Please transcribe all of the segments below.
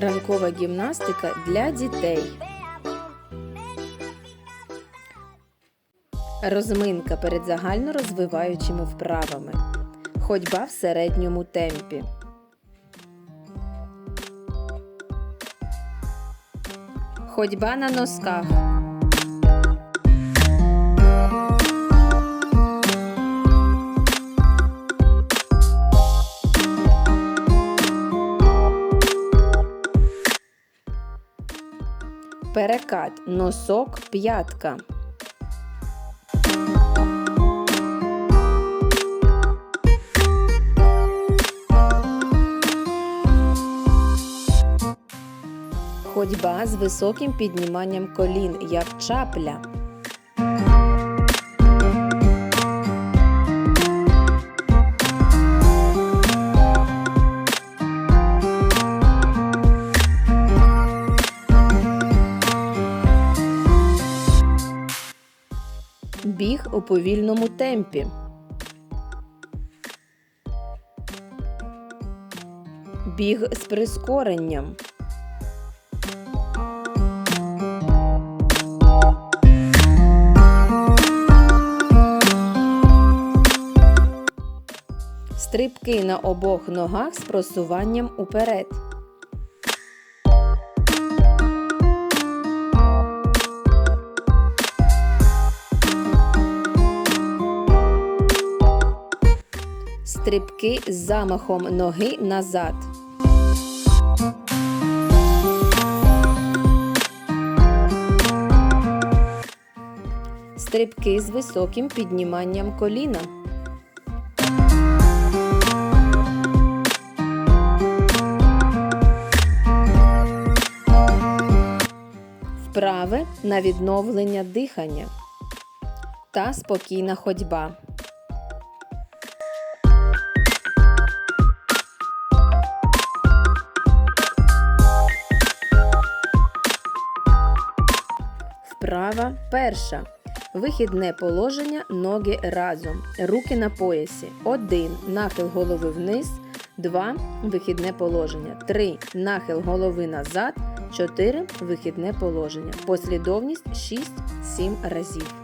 Ранкова гімнастика для дітей. Розминка перед загальнорозвиваючими вправами. Ходьба в середньому темпі. Ходьба на носках. Перекат. Носок п'ятка. Ходьба з високим підніманням колін, як чапля. Біг у повільному темпі. Біг з прискоренням. Стрибки на обох ногах з просуванням уперед. Стрибки з замахом ноги назад. Стрибки з високим підніманням коліна. Вправи на відновлення дихання та спокійна ходьба. Вправа перша. Вихідне положення ноги разом. Руки на поясі. 1. Нахил голови вниз. 2. Вихідне положення. 3. Нахил голови назад. 4. Вихідне положення. Послідовність 6-7 разів.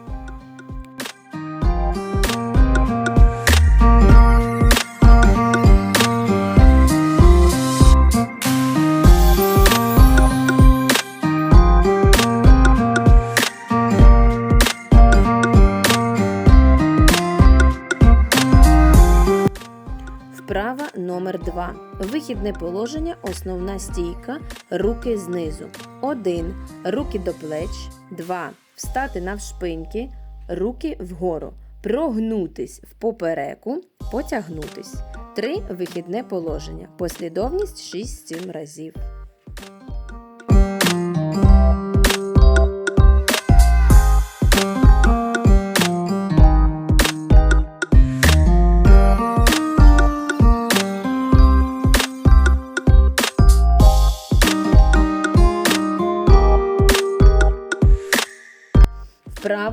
Вправа номер 2 Вихідне положення, основна стійка, руки знизу. 1. Руки до плеч. 2. Встати навшпиньки, руки вгору. Прогнутись в попереку, потягнутись. 3. Вихідне положення. Послідовність 6-7 разів.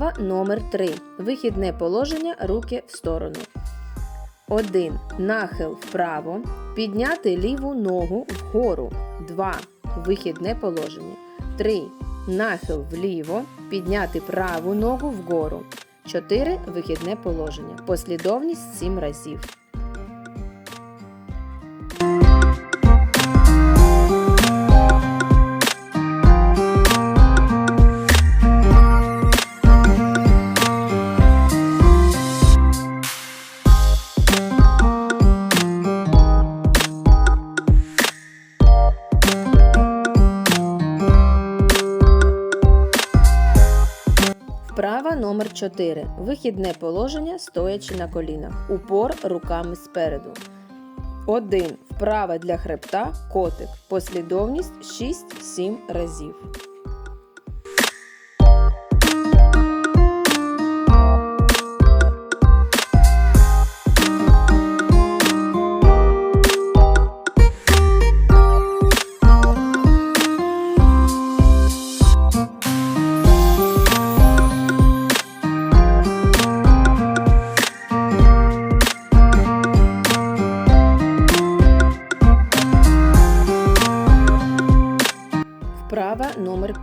Вправа номер 3 Вихідне положення руки в сторону. 1. Нахил вправо. Підняти ліву ногу вгору. 2. Вихідне положення. 3. Нахил вліво. Підняти праву ногу вгору. 4. Вихідне положення. Послідовність 7 разів. Вправа номер 4 Вихідне положення стоячи на колінах. Упор руками спереду. 1. Вправа для хребта котик. Послідовність 6-7 разів.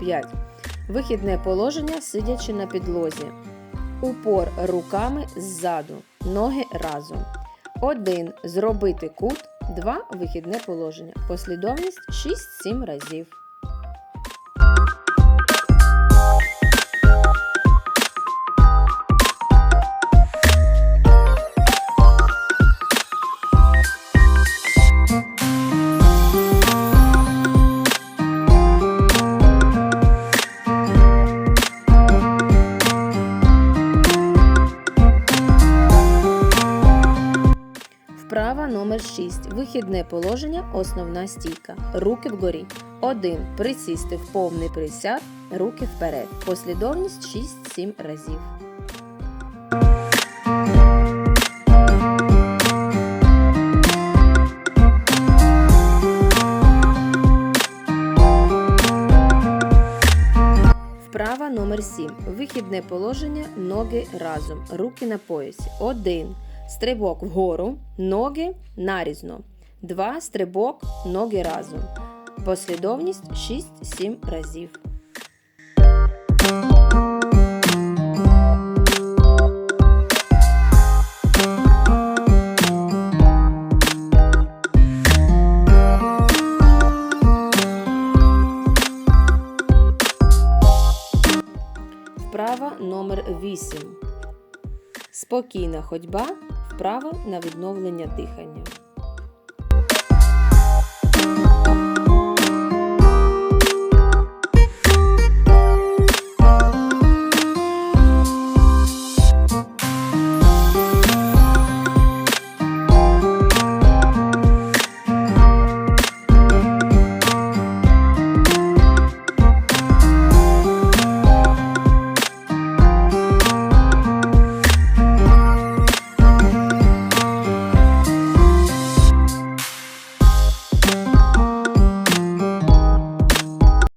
5. Вихідне положення, сидячи на підлозі. Упор руками ззаду. Ноги разом. 1. Зробити кут. 2. Вихідне положення. Послідовність 6-7 разів. Номер 6. Вихідне положення, основна стійка. Руки вгорі. 1. Присісти в повний присяд. Руки вперед. Послідовність 6-7 разів. Вправа номер 7. Вихідне положення. Ноги разом. Руки на поясі. 1. Стрибок вгору. Ноги нарізно. 2. Стрибок. Ноги разом. Послідовність 6-7 разів. Вправа номер 8. Спокійна ходьба. Вправа на відновлення дихання.